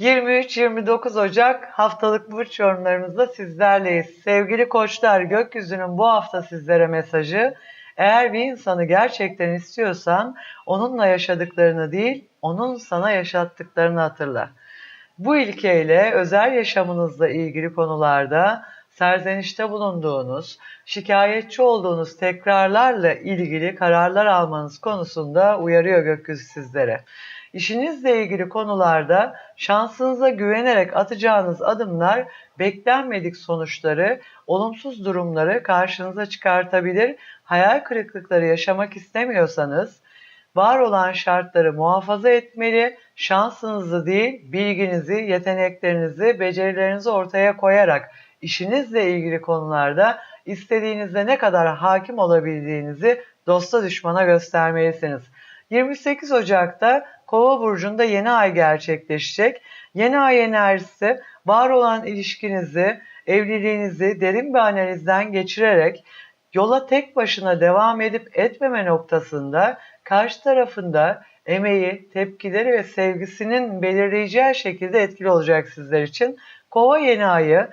23-29 Ocak haftalık burç yorumlarımızda sizlerleyiz. Sevgili koçlar gökyüzünün bu hafta sizlere mesajı eğer bir insanı gerçekten istiyorsan onunla yaşadıklarını değil onun sana yaşattıklarını hatırla. Bu ilkeyle özel yaşamınızla ilgili konularda serzenişte bulunduğunuz, şikayetçi olduğunuz tekrarlarla ilgili kararlar almanız konusunda uyarıyor gökyüzü sizlere. İşinizle ilgili konularda şansınıza güvenerek atacağınız adımlar beklenmedik sonuçları, olumsuz durumları karşınıza çıkartabilir. Hayal kırıklıkları yaşamak istemiyorsanız var olan şartları muhafaza etmeli, şansınızı değil, bilginizi, yeteneklerinizi, becerilerinizi ortaya koyarak işinizle ilgili konularda istediğinizde ne kadar hakim olabildiğinizi dosta düşmana göstermelisiniz. 28 Ocak'ta Kova burcunda yeni ay gerçekleşecek. Yeni ay enerjisi var olan ilişkinizi, evliliğinizi derin bir analizden geçirerek yola tek başına devam edip etmeme noktasında karşı tarafında emeği, tepkileri ve sevgisinin belirleyeceği şekilde etkili olacak sizler için. Kova yeni ayı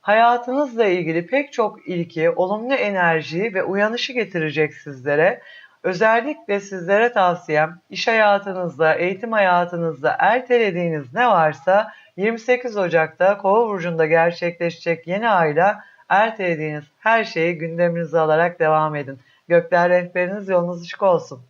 hayatınızla ilgili pek çok ilki, olumlu enerjiyi ve uyanışı getirecek sizlere. Özellikle sizlere tavsiyem iş hayatınızda, eğitim hayatınızda ertelediğiniz ne varsa 28 Ocak'ta Kova burcunda gerçekleşecek yeni ayla ertelediğiniz her şeyi gündeminize alarak devam edin. Gökler rehberiniz yolunuz açık olsun.